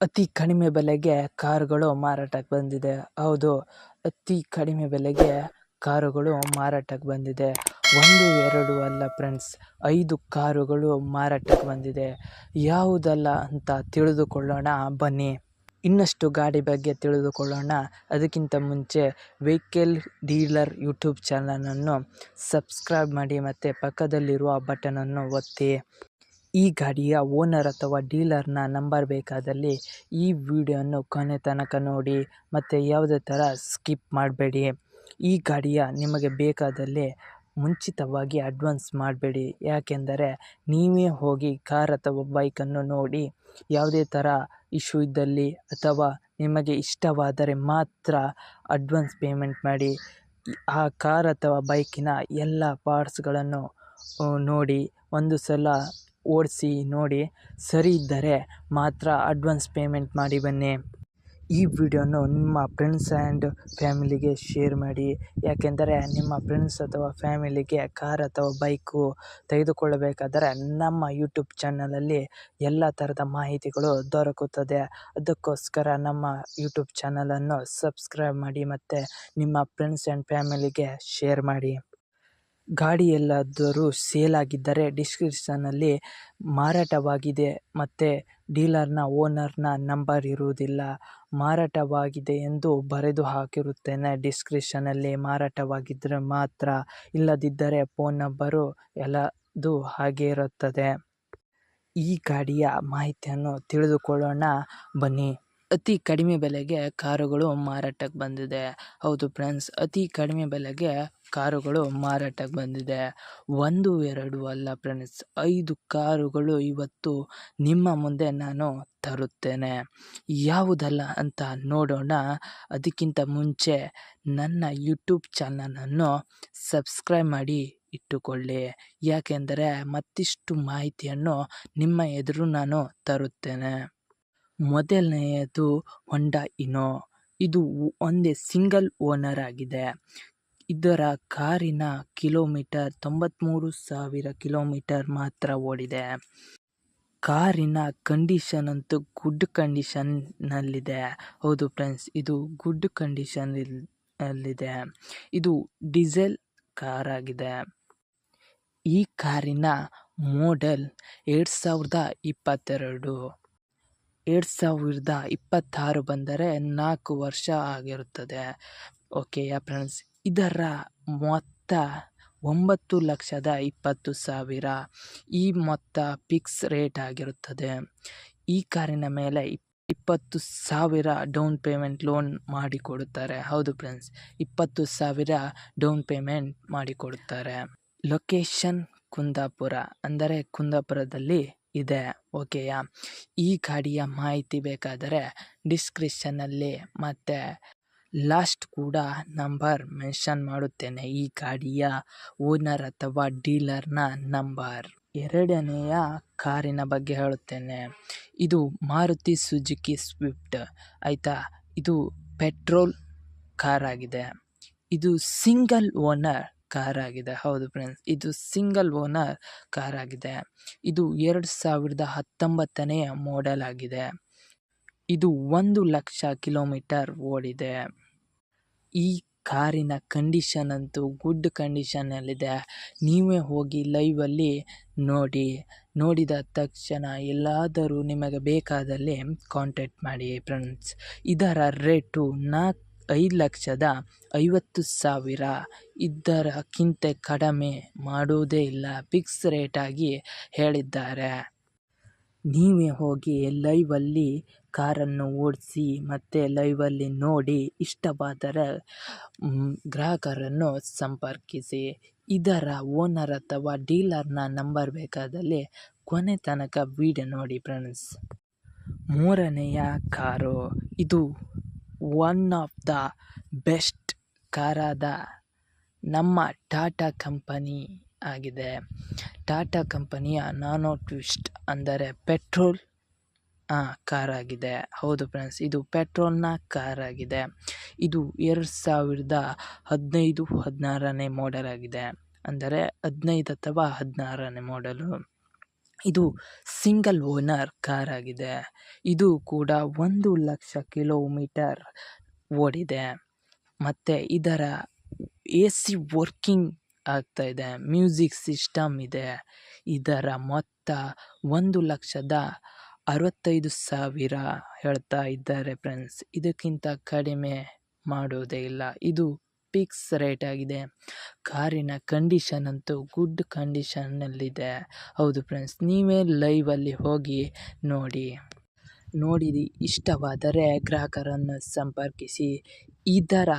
ಅತಿ ಕಡಿಮೆ ಬೆಲೆಗೆ ಕಾರುಗಳು ಮಾರಾಟಕ್ಕೆ ಬಂದಿದೆ. ಹೌದು, ಅತಿ ಕಡಿಮೆ ಬೆಲೆಗೆ ಕಾರುಗಳು ಮಾರಾಟಕ್ಕೆ ಬಂದಿದೆ. ಒಂದು, ಎರಡು ಅಲ್ಲ ಫ್ರೆಂಡ್ಸ್, ಐದು ಕಾರುಗಳು ಮಾರಾಟಕ್ಕೆ ಬಂದಿದೆ. ಯಾವುದಲ್ಲ ಅಂತ ತಿಳಿದುಕೊಳ್ಳೋಣ. ಬನ್ನಿ. ಇನ್ನಷ್ಟು ಗಾಡಿ ಬಗ್ಗೆ ತಿಳಿದುಕೊಳ್ಳೋಣ. ಅದಕ್ಕಿಂತ ಮುಂಚೆ ವೆಹಿಕಲ್ ಡೀಲರ್ ಯೂಟ್ಯೂಬ್ ಚಾನಲನ್ನು ಸಬ್ಸ್ಕ್ರೈಬ್ ಮಾಡಿ ಮತ್ತು ಪಕ್ಕದಲ್ಲಿರುವ ಬಟನನ್ನು ಒತ್ತಿ. ಈ ಗಾಡಿಯ ಓನರ್ ಅಥವಾ ಡೀಲರ್ನ ನಂಬರ್ ಬೇಕಾದಲ್ಲಿ ಈ ವಿಡಿಯೋವನ್ನು ಕೊನೆ ತನಕ ನೋಡಿ ಮತ್ತು ಯಾವುದೇ ಥರ ಸ್ಕಿಪ್ ಮಾಡಬೇಡಿ. ಈ ಗಾಡಿಯ ನಿಮಗೆ ಬೇಕಾದಲ್ಲಿ ಮುಂಚಿತವಾಗಿ ಅಡ್ವಾನ್ಸ್ ಮಾಡಬೇಡಿ. ಯಾಕೆಂದರೆ ನೀವೇ ಹೋಗಿ ಕಾರ್ ಅಥವಾ ಬೈಕನ್ನು ನೋಡಿ ಯಾವುದೇ ಥರ ಇಶ್ಯೂ ಇದ್ದಲ್ಲಿ ಅಥವಾ ನಿಮಗೆ ಇಷ್ಟವಾದರೆ ಮಾತ್ರ ಅಡ್ವಾನ್ಸ್ ಪೇಮೆಂಟ್ ಮಾಡಿ. ಆ ಕಾರ್ ಅಥವಾ ಬೈಕಿನ ಎಲ್ಲ ಪಾರ್ಟ್ಸ್ಗಳನ್ನು ನೋಡಿ. ಒಂದು ಸಲ ಓಡಿಸಿ ನೋಡಿ ಸರಿ ಇದ್ದರೆ ಮಾತ್ರ ಅಡ್ವಾನ್ಸ್ ಪೇಮೆಂಟ್ ಮಾಡಿ ಬನ್ನಿ. ಈ ವಿಡಿಯೋನು ನಿಮ್ಮ ಫ್ರೆಂಡ್ಸ್ ಆ್ಯಂಡ್ ಫ್ಯಾಮಿಲಿಗೆ ಶೇರ್ ಮಾಡಿ. ಯಾಕೆಂದರೆ ನಿಮ್ಮ ಫ್ರೆಂಡ್ಸ್ ಅಥವಾ ಫ್ಯಾಮಿಲಿಗೆ ಕಾರ್ ಅಥವಾ ಬೈಕು ತೆಗೆದುಕೊಳ್ಳಬೇಕಾದರೆ ನಮ್ಮ ಯೂಟ್ಯೂಬ್ ಚಾನಲಲ್ಲಿ ಎಲ್ಲ ಥರದ ಮಾಹಿತಿಗಳು ದೊರಕುತ್ತದೆ. ಅದಕ್ಕೋಸ್ಕರ ನಮ್ಮ ಯೂಟ್ಯೂಬ್ ಚಾನಲನ್ನು ಸಬ್ಸ್ಕ್ರೈಬ್ ಮಾಡಿ ಮತ್ತು ನಿಮ್ಮ ಫ್ರೆಂಡ್ಸ್ ಆ್ಯಂಡ್ ಫ್ಯಾಮಿಲಿಗೆ ಶೇರ್ ಮಾಡಿ. ಗಾಡಿ ಎಲ್ಲಾದರೂ ಸೇಲ್ ಆಗಿದ್ದರೆ ಡಿಸ್ಕ್ರಿಪ್ಷನಲ್ಲಿ ಮಾರಾಟವಾಗಿದೆ ಮತ್ತು ಡೀಲರ್ನ ಓನರ್ನ ನಂಬರ್ ಇರುವುದಿಲ್ಲ. ಮಾರಾಟವಾಗಿದೆ ಎಂದು ಬರೆದು ಹಾಕಿರುತ್ತೇನೆ. ಡಿಸ್ಕ್ರಿಪ್ಷನಲ್ಲಿ ಮಾರಾಟವಾಗಿದ್ದರೆ ಮಾತ್ರ ಇಲ್ಲದಿದ್ದರೆ ಫೋನ್ ನಂಬರು ಎಲ್ಲದು ಹಾಗೆ ಇರುತ್ತದೆ. ಈ ಗಾಡಿಯ ಮಾಹಿತಿಯನ್ನು ತಿಳಿದುಕೊಳ್ಳೋಣ. ಬನ್ನಿ. ಅತಿ ಕಡಿಮೆ ಬೆಲೆಗೆ ಕಾರುಗಳು ಮಾರಾಟಕ್ಕೆ ಬಂದಿದೆ. ಹೌದು ಫ್ರೆಂಡ್ಸ್, ಅತಿ ಕಡಿಮೆ ಬೆಲೆಗೆ ಕಾರುಗಳು ಮಾರಾಟಕ್ಕೆ ಬಂದಿದೆ. ಒಂದು, ಎರಡು ಅಲ್ಲ ಫ್ರೆಂಡ್ಸ್, ಐದು ಕಾರುಗಳು ಇವತ್ತು ನಿಮ್ಮ ಮುಂದೆ ನಾನು ತರುತ್ತೇನೆ. ಯಾವುದಲ್ಲ ಅಂತ ನೋಡೋಣ. ಅದಕ್ಕಿಂತ ಮುಂಚೆ ನನ್ನ ಯೂಟ್ಯೂಬ್ ಚಾನಲನ್ನು ಸಬ್ಸ್ಕ್ರೈಬ್ ಮಾಡಿ ಇಟ್ಟುಕೊಳ್ಳಿ. ಯಾಕೆಂದರೆ ಮತ್ತಿಷ್ಟು ಮಾಹಿತಿಯನ್ನು ನಿಮ್ಮ ಎದುರು ನಾನು ತರುತ್ತೇನೆ. ಮೊದಲನೆಯದು ಹೊಂಡಾ ಇನೋ ಇದು ಒಂದೇ ಸಿಂಗಲ್ ಓನರ್ ಆಗಿದೆ. ಇದರ ಕಾರಿನ ಕಿಲೋಮೀಟರ್ ತೊಂಬತ್ತ್ಮೂರು ಸಾವಿರ ಕಿಲೋಮೀಟರ್ ಮಾತ್ರ ಓಡಿದೆ. ಕಾರಿನ ಕಂಡೀಷನ್ ಅಂತೂ ಗುಡ್ ಕಂಡೀಷನ್ನಲ್ಲಿದೆ ಹೌದು ಫ್ರೆಂಡ್ಸ್ ಇದು ಗುಡ್ ಕಂಡೀಷನ್ ಅಲ್ಲಿದೆ ಇದು ಡೀಸೆಲ್ ಕಾರ್ ಆಗಿದೆ. ಈ ಕಾರಿನ ಮೋಡೆಲ್ ಎರಡು ಸಾವಿರದ ಇಪ್ಪತ್ತೆರಡು. ಎರಡು ಸಾವಿರದ ಇಪ್ಪತ್ತಾರು ಬಂದರೆ ನಾಲ್ಕು ವರ್ಷ ಆಗಿರುತ್ತದೆ. ಓಕೆಯಾ ಫ್ರೆಂಡ್ಸ್, ಇದರ ಮೊತ್ತ ಒಂಬತ್ತು ಲಕ್ಷದ ಇಪ್ಪತ್ತು ಸಾವಿರ. ಈ ಮೊತ್ತ ಫಿಕ್ಸ್ ರೇಟ್ ಆಗಿರುತ್ತದೆ. ಈ ಕಾರಿನ ಮೇಲೆ ಇಪ್ಪತ್ತು ಸಾವಿರ ಡೌನ್ ಪೇಮೆಂಟ್ ಲೋನ್ ಮಾಡಿಕೊಡುತ್ತಾರೆ. ಹೌದು ಫ್ರೆಂಡ್ಸ್, ಇಪ್ಪತ್ತು ಸಾವಿರ ಡೌನ್ ಪೇಮೆಂಟ್ ಮಾಡಿಕೊಡುತ್ತಾರೆ. ಲೊಕೇಶನ್ ಕುಂದಾಪುರ, ಅಂದರೆ ಕುಂದಾಪುರದಲ್ಲಿ ಇದೆ. ಓಕೆಯಾ? ಈ ಗಾಡಿಯ ಮಾಹಿತಿ ಬೇಕಾದರೆ ಡಿಸ್ಕ್ರಿಪ್ಷನಲ್ಲಿ ಮತ್ತು ಲಾಸ್ಟ್ ಕೂಡ ನಂಬರ್ ಮೆನ್ಷನ್ ಮಾಡುತ್ತೇನೆ. ಈ ಗಾಡಿಯ ಓನರ್ ಅಥವಾ ಡೀಲರ್ನ ನಂಬರ್. ಎರಡನೆಯ ಕಾರಿನ ಬಗ್ಗೆ ಹೇಳುತ್ತೇನೆ. ಇದು ಮಾರುತಿ ಸುಜುಕಿ ಸ್ವಿಫ್ಟ್. ಆಯಿತಾ? ಇದು ಪೆಟ್ರೋಲ್ ಕಾರ್ ಆಗಿದೆ. ಇದು ಸಿಂಗಲ್ ಓನರ್ ಕಾರ್ ಆಗಿದೆ. ಹೌದು ಫ್ರೆಂಡ್ಸ್, ಇದು ಸಿಂಗಲ್ ಓನರ್ ಕಾರ್ ಆಗಿದೆ. ಇದು ಎರಡು ಸಾವಿರದ ಹತ್ತೊಂಬತ್ತನೆಯ ಮಾಡೆಲ್ ಆಗಿದೆ. ಇದು ಒಂದು ಲಕ್ಷ ಕಿಲೋಮೀಟರ್ ಓಡಿದೆ. ಈ ಕಾರಿನ ಕಂಡೀಷನ್ ಅಂತೂ ಗುಡ್ ಕಂಡೀಷನಲ್ಲಿದೆ ನೀವೇ ಹೋಗಿ ಲೈವಲ್ಲಿ ನೋಡಿ, ನೋಡಿದ ತಕ್ಷಣ ಎಲ್ಲಾದರೂ ನಿಮಗೆ ಬೇಕಾದಲ್ಲಿ ಕಾಂಟ್ಯಾಕ್ಟ್ ಮಾಡಿ ಫ್ರೆಂಡ್ಸ್. ಇದರ ರೇಟು ನಾಲ್ಕು ಐದು ಲಕ್ಷದ ಐವತ್ತು ಸಾವಿರ ಇದಕ್ಕಿಂತ ಕಡಿಮೆ ಮಾಡುವುದೇ ಇಲ್ಲ, ಫಿಕ್ಸ್ ರೇಟಾಗಿ ಹೇಳಿದ್ದಾರೆ. ನೀವೇ ಹೋಗಿ ಲೈವಲ್ಲಿ ಕಾರನ್ನು ಓಡಿಸಿ ಮತ್ತು ಲೈವಲ್ಲಿ ನೋಡಿ ಇಷ್ಟವಾದರೆ ಗ್ರಾಹಕರನ್ನು ಸಂಪರ್ಕಿಸಿ. ಇದರ ಓನರ್ ಅಥವಾ ಡೀಲರ್ನ ನಂಬರ್ ಬೇಕಾದಲ್ಲಿ ಕೊನೆ ತನಕ ವೀಡಿಯೋ ನೋಡಿ ಫ್ರೆಂಡ್ಸ್. ಮೂರನೆಯ ಕಾರು ಇದು. ಒನ್ ಆಫ್ ದ ಬೆಸ್ಟ್ ಕಾರಾದ ನಮ್ಮ ಟಾಟಾ ಕಂಪನಿ ಆಗಿದೆ. ಟಾಟಾ ಕಂಪನಿಯ ನಾನೋ ಟ್ವಿಸ್ಟ್ ಅಂದರೆ ಪೆಟ್ರೋಲ್ ಕಾರ್ ಆಗಿದೆ. ಹೌದು ಫ್ರೆಂಡ್ಸ್ ಇದು ಪೆಟ್ರೋಲ್ನ ಕಾರ್ ಆಗಿದೆ. ಇದು ಎರಡು ಸಾವಿರದ ಹದಿನೈದು, ಹದಿನಾರನೇ ಮಾಡೆಲ್ ಆಗಿದೆ. ಅಂದರೆ ಹದಿನೈದು ಅಥವಾ ಹದಿನಾರನೇ ಮಾಡೆಲು ಇದು ಸಿಂಗಲ್ ಓನರ್ ಕಾರ್ ಆಗಿದೆ ಇದು ಕೂಡ ಒಂದು ಲಕ್ಷ ಕಿಲೋಮೀಟರ್ ಓಡಿದೆ. ಮತ್ತು ಇದರ ಎ ಸಿ ವರ್ಕಿಂಗ್ ಆಗ್ತಾ ಇದೆ. ಮ್ಯೂಸಿಕ್ ಸಿಸ್ಟಮ್ ಇದೆ. ಇದರ ಮೊತ್ತ ಒಂದು ಲಕ್ಷದ ಅರವತ್ತೈದು ಸಾವಿರ ಹೇಳ್ತಾ ಇದ್ದಾರೆ ಫ್ರೆಂಡ್ಸ್. ಇದಕ್ಕಿಂತ ಕಡಿಮೆ ಮಾಡೋದೇ ಇಲ್ಲ. ಇದು ಫಿಕ್ಸ್ ರೇಟ್ ಆಗಿದೆ. ಕಾರಿನ ಕಂಡೀಷನ್ ಅಂತೂ ಗುಡ್ ಕಂಡೀಷನ್ನಲ್ಲಿದೆ ಹೌದು ಫ್ರೆಂಡ್ಸ್, ನೀವೇ ಲೈವಲ್ಲಿ ಹೋಗಿ ನೋಡಿ. ನೋಡಿ ಇಷ್ಟವಾದರೆ ಗ್ರಾಹಕರನ್ನು ಸಂಪರ್ಕಿಸಿ. ಇದರ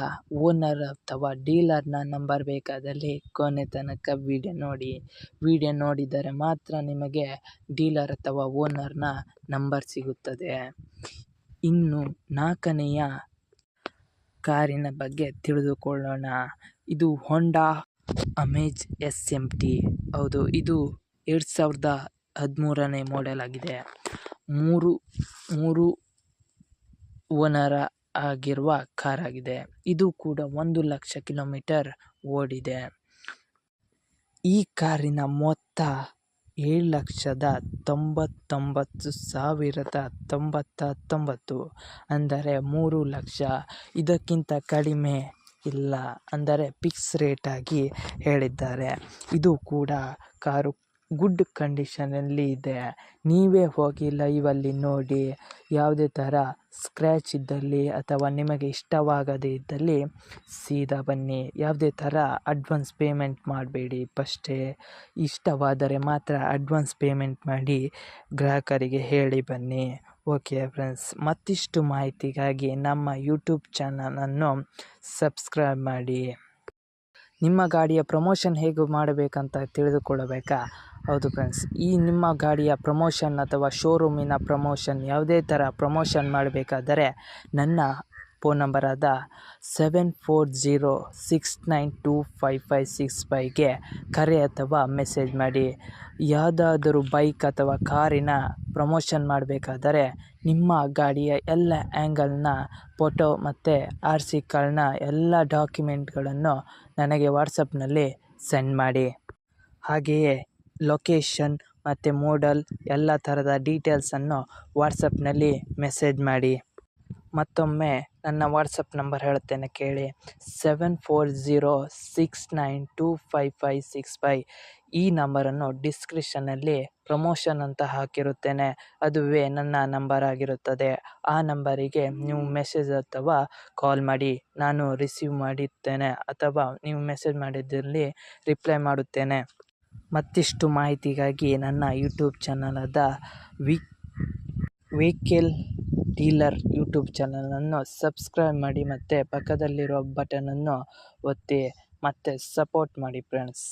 ಓನರ್ ಅಥವಾ ಡೀಲರ್ನ ನಂಬರ್ ಬೇಕಾದಲ್ಲಿ ಕೊನೆ ತನಕ ವಿಡಿಯೋ ನೋಡಿ. ವಿಡಿಯೋ ನೋಡಿದರೆ ಮಾತ್ರ ನಿಮಗೆ ಡೀಲರ್ ಅಥವಾ ಓನರ್ನ ನಂಬರ್ ಸಿಗುತ್ತದೆ. ಇನ್ನು ನಾಲ್ಕನೆಯ ಕಾರಿನ ಬಗ್ಗೆ ತಿಳಿದುಕೊಳ್ಳೋಣ. ಇದು Honda Amaze S M T ಹೌದು, ಇದು ಎರಡು ಸಾವಿರದ ಹದಿಮೂರನೇ ಮಾಡೆಲ್ ಆಗಿದೆ. ಮೂರು ಮೂರು ಓನರ ಆಗಿರುವ ಕಾರ್ ಆಗಿದೆ. ಇದು ಕೂಡ ಒಂದು ಲಕ್ಷ ಕಿಲೋಮೀಟರ್ ಓಡಿದೆ. ಈ ಕಾರಿನ ಮೊತ್ತ ಏಳು ಲಕ್ಷದ ತೊಂಬತ್ತೊಂಬತ್ತು ಸಾವಿರದ ತೊಂಬತ್ತ ತೊಂಬತ್ತು ಅಂದರೆ ಮೂರು ಲಕ್ಷ. ಇದಕ್ಕಿಂತ ಕಡಿಮೆ ಇಲ್ಲ, ಅಂದರೆ ಫಿಕ್ಸ್ ರೇಟಾಗಿ ಹೇಳಿದ್ದಾರೆ. ಇದು ಕೂಡ ಕಾರು ಗುಡ್ ಕಂಡೀಷನಲ್ಲಿ ಇದೆ. ನೀವೇ ಹೋಗಿ ಲೈವಲ್ಲಿ ನೋಡಿ, ಯಾವುದೇ ಥರ ಸ್ಕ್ರ್ಯಾಚ್ ಇದ್ದಲ್ಲಿ ಅಥವಾ ನಿಮಗೆ ಇಷ್ಟವಾಗದೇ ಇದ್ದಲ್ಲಿ ಸೀದಾ ಬನ್ನಿ. ಯಾವುದೇ ಥರ ಅಡ್ವಾನ್ಸ್ ಪೇಮೆಂಟ್ ಮಾಡಬೇಡಿ. ಫಸ್ಟೇ ಇಷ್ಟವಾದರೆ ಮಾತ್ರ ಅಡ್ವಾನ್ಸ್ ಪೇಮೆಂಟ್ ಮಾಡಿ ಗ್ರಾಹಕರಿಗೆ ಹೇಳಿ ಬನ್ನಿ. ಓಕೆ ಫ್ರೆಂಡ್ಸ್ ಮತ್ತಿಷ್ಟು ಮಾಹಿತಿಗಾಗಿ ನಮ್ಮ ಯೂಟ್ಯೂಬ್ ಚಾನಲನ್ನು ಸಬ್ಸ್ಕ್ರೈಬ್ ಮಾಡಿ. ನಿಮ್ಮ ಗಾಡಿಯ ಪ್ರಮೋಷನ್ ಹೇಗೆ ಮಾಡಬೇಕಂತ ತಿಳಿದುಕೊಳ್ಳಬೇಕಾ? ಹೌದು ಫ್ರೆಂಡ್ಸ್ ಈ ನಿಮ್ಮ ಗಾಡಿಯ ಪ್ರಮೋಷನ್ ಅಥವಾ ಶೋರೂಮಿನ ಪ್ರಮೋಷನ್ ಯಾವುದೇ ಥರ ಪ್ರಮೋಷನ್ ಮಾಡಬೇಕಾದರೆ ನನ್ನ phone ನಂಬರಾದ seven four zero six nine two five five six ಫೈಗೆ ಕರೆ ಅಥವಾ ಮೆಸೇಜ್ ಮಾಡಿ. ಯಾವುದಾದರೂ ಬೈಕ್ ಅಥವಾ ಕಾರಿನ ಪ್ರಮೋಷನ್ ಮಾಡಬೇಕಾದರೆ ನಿಮ್ಮ ಗಾಡಿಯ ಎಲ್ಲ ಆ್ಯಂಗಲ್ನ, ಫೋಟೋ ಮತ್ತು ಆರ್ ಸಿ ಕಾರ್ಡ್ನ ಎಲ್ಲ ಡಾಕ್ಯುಮೆಂಟ್ಗಳನ್ನು ನನಗೆ ವಾಟ್ಸಪ್ನಲ್ಲಿ ಸೆಂಡ್ ಮಾಡಿ. ಹಾಗೆಯೇ ಲೊಕೇಶನ್ ಮತ್ತು ಮೋಡಲ್ ಎಲ್ಲ ಥರದ ಡೀಟೇಲ್ಸನ್ನು ವಾಟ್ಸಪ್ನಲ್ಲಿ ಮೆಸೇಜ್ ಮಾಡಿ. ಮತ್ತೊಮ್ಮೆ ನನ್ನ ವಾಟ್ಸಪ್ ನಂಬರ್ ಹೇಳುತ್ತೇನೆ ಕೇಳಿ. Seven four zero six nine two five five six five. ಈ ನಂಬರನ್ನು ಡಿಸ್ಕ್ರಿಪ್ಷನಲ್ಲಿ ಪ್ರಮೋಷನ್ ಅಂತ ಹಾಕಿರುತ್ತೇನೆ. ಅದುವೇ ನನ್ನ ನಂಬರ್ ಆಗಿರುತ್ತದೆ. ಆ ನಂಬರಿಗೆ ನೀವು ಮೆಸೇಜ್ ಅಥವಾ ಕಾಲ್ ಮಾಡಿ. ನಾನು ರಿಸೀವ್ ಮಾಡುತ್ತೇನೆ ಅಥವಾ ನೀವು ಮೆಸೇಜ್ ಮಾಡಿದ್ದಲ್ಲಿ ರಿಪ್ಲೈ ಮಾಡುತ್ತೇನೆ. ಮತ್ತಿಷ್ಟು ಮಾಹಿತಿಗಾಗಿ ನನ್ನ ಯೂಟ್ಯೂಬ್ ಚಾನಲಾದ ವಿ ವೆಹಿಕಲ್ ಡೀಲರ್ ಯೂಟ್ಯೂಬ್ ಚಾನಲನ್ನು ಸಬ್ಸ್ಕ್ರೈಬ್ ಮಾಡಿ ಮತ್ತು ಪಕ್ಕದಲ್ಲಿರೋ ಬಟನನ್ನು ಒತ್ತಿ ಮತ್ತು ಸಪೋರ್ಟ್ ಮಾಡಿ ಫ್ರೆಂಡ್ಸ್.